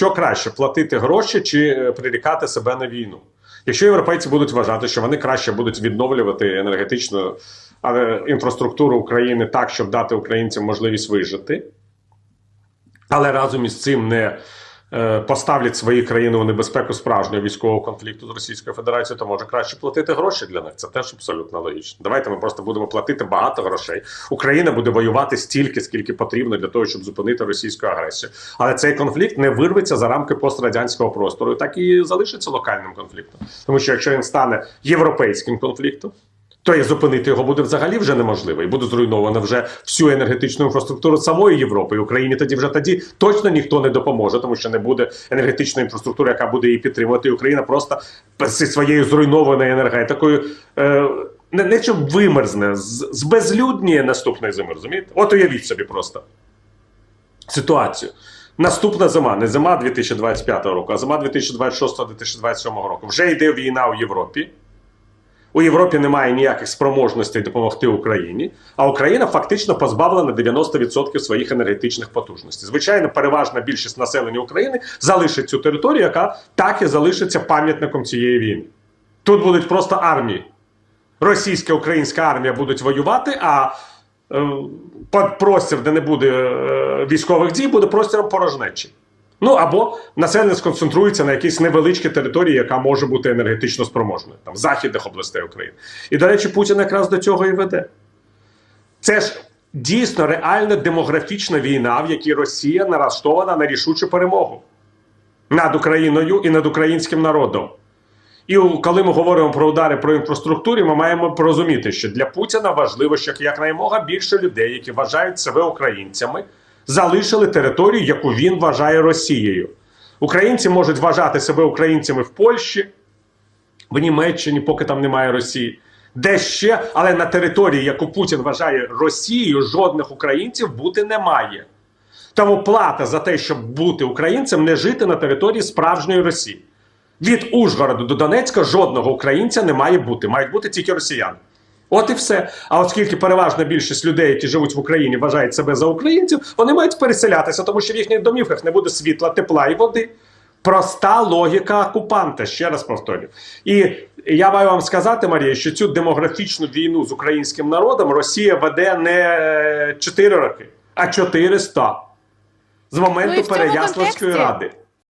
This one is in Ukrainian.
що краще платити гроші чи е, прирікати себе на війну? Якщо європейці будуть вважати, що вони краще будуть відновлювати енергетичну інфраструктуру України так, щоб дати українцям можливість вижити, але разом із цим не поставлять свої країни у небезпеку справжнього військового конфлікту з Російською Федерацією, то може краще платити гроші для них. Це теж абсолютно логічно. Давайте ми просто будемо платити багато грошей. Україна буде воювати стільки, скільки потрібно для того, щоб зупинити російську агресію. Але цей конфлікт не вирветься за рамки пострадянського простору, так і залишиться локальним конфліктом. Тому що якщо він стане європейським конфліктом. То і зупинити його буде взагалі вже неможливо, і буде зруйновано вже всю енергетичну інфраструктуру самої Європи. І Україні тоді вже тоді точно ніхто не допоможе, тому що не буде енергетичної інфраструктури, яка буде її підтримувати. І Україна просто зі своєю зруйнованою енергетикою е, не, не щоб вимерзне, збезлюдніє наступної зими. Розумієте? От уявіть собі просто ситуацію. Наступна зима, не зима 2025 року, а зима 2026-2027 року. Вже йде війна у Європі. У Європі немає ніяких спроможностей допомогти Україні, а Україна фактично позбавлена 90% своїх енергетичних потужностей. Звичайно, переважна більшість населення України залишить цю територію, яка так і залишиться пам'ятником цієї війни. Тут будуть просто армії. Російська українська армія будуть воювати, а е, простір, де не буде е, військових дій, буде простіром порожнечі. Ну або населення сконцентрується на якійсь невеличкій території, яка може бути енергетично спроможною, там західних областей України. І, до речі, Путін якраз до цього і веде. Це ж дійсно реальна демографічна війна, в якій Росія налаштована на рішучу перемогу над Україною і над українським народом. І коли ми говоримо про удари про інфраструктуру, ми маємо порозуміти, що для Путіна важливо, щоб якнаймога більше людей, які вважають себе українцями, залишили територію, яку він вважає Росією. Українці можуть вважати себе українцями в Польщі, в Німеччині, поки там немає Росії. Де ще, але на території, яку Путін вважає Росією, жодних українців бути не має. Тому плата за те, щоб бути українцем, не жити на території справжньої Росії. Від Ужгорода до Донецька жодного українця не має бути, мають бути тільки росіяни. От і все. А оскільки переважна більшість людей, які живуть в Україні, вважають себе за українців, вони мають переселятися, тому що в їхніх домівках не буде світла, тепла і води. Проста логіка окупанта, ще раз повторю. І я маю вам сказати, Марія, що цю демографічну війну з українським народом Росія веде не 4 роки, а 400 з моменту Ну Переяславської контексті- ради.